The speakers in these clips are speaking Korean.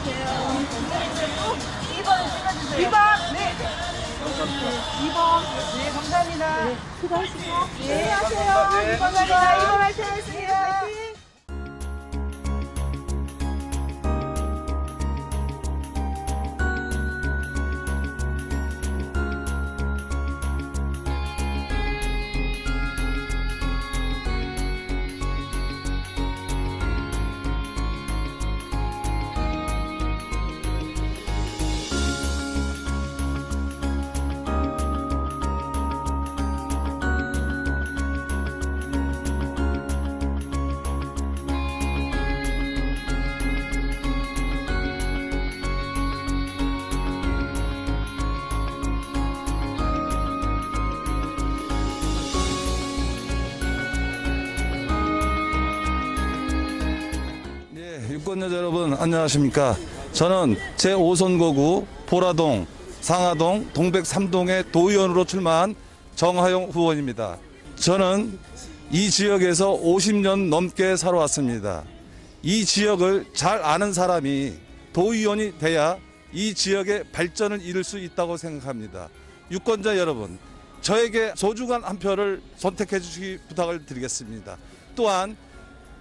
안녕하세요. 2번 네. 감사합니다. 네, 수고하시고. 네, 하세요. 2번 하세요. 2번 하세요. 2번 하세요. 네, 유권자 여러분 안녕하십니까? 저는 제5선거구 보라동, 상하동, 동백 3동의 도의원으로 출마한 정하용 후보입니다. 저는 이 지역에서 50년 넘게 살아왔습니다. 이 지역을 잘 아는 사람이 도의원이 돼야 이 지역의 발전을 이룰 수 있다고 생각합니다. 유권자 여러분, 저에게 소중한 한 표를 선택해 주시기 부탁을 드리겠습니다. 또한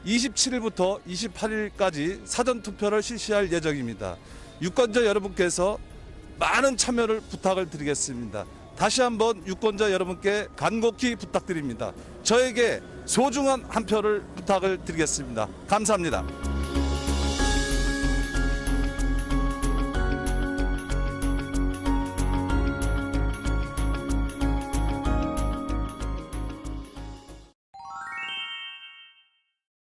27일부터 28일까지 사전 투표를 실시할 예정입니다. 유권자 여러분께서 많은 참여를 부탁을 드리겠습니다. 다시 한번 유권자 여러분께 간곡히 부탁드립니다. 저에게 소중한 한 표를 부탁을 드리겠습니다. 감사합니다.